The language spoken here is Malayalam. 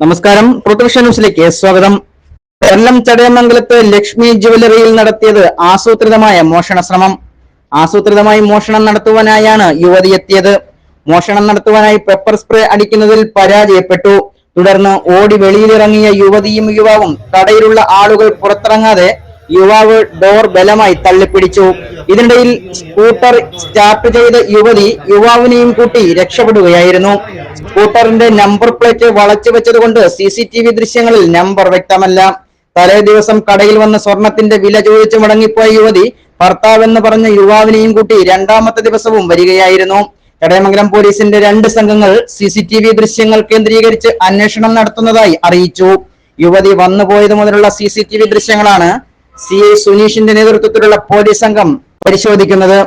നമസ്കാരം. പ്രൊട്ടക്ഷൻ ന്യൂസിലേക്ക് സ്വാഗതം. കൊല്ലം ചടയമംഗലത്ത് ലക്ഷ്മി ജുവലറിയിൽ നടത്തിയത് ആസൂത്രിതമായ മോഷണ ശ്രമം. ആസൂത്രിതമായി മോഷണം നടത്തുവാനായാണ് യുവതി എത്തിയത്. മോഷണം നടത്തുവാനായി പെപ്പർ സ്പ്രേ അടിക്കുന്നതിൽ പരാജയപ്പെട്ടു. തുടർന്ന് ഓടി വെളിയിലിറങ്ങിയ യുവതിയും യുവാവും കടയിലുള്ള ആളുകൾ പുറത്തിറങ്ങാതെ യുവാവ് ഡോർ ബലമായി തള്ളിപ്പിടിച്ചു. ഇതിനിടയിൽ സ്കൂട്ടർ സ്റ്റാർട്ട് ചെയ്ത യുവതി യുവാവിനെയും കൂട്ടി രക്ഷപ്പെടുകയായിരുന്നു. സ്കൂട്ടറിന്റെ നമ്പർ പ്ലേറ്റ് വളച്ചു വെച്ചതുകൊണ്ട് സി സി ടി വി ദൃശ്യങ്ങളിൽ നമ്പർ വ്യക്തമല്ല. തലേ ദിവസം കടയിൽ വന്ന സ്വർണത്തിന്റെ വില ചോദിച്ചു മടങ്ങിപ്പോയ യുവതി ഭർത്താവെന്ന് പറഞ്ഞ യുവാവിനെയും കൂട്ടി രണ്ടാമത്തെ ദിവസവും വരികയായിരുന്നു. കടയമംഗലം പോലീസിന്റെ രണ്ട് സംഘങ്ങൾ സി സി ടി വി ദൃശ്യങ്ങൾ കേന്ദ്രീകരിച്ച് അന്വേഷണം നടത്തുന്നതായി അറിയിച്ചു. യുവതി വന്നുപോയത് മുതലുള്ള സി സി ടി വി ദൃശ്യങ്ങളാണ് സി ഐ സുനീഷിന്റെ നേതൃത്വത്തിലുള്ള പോലീസ് സംഘം പരിശോധിക്കുന്നത്.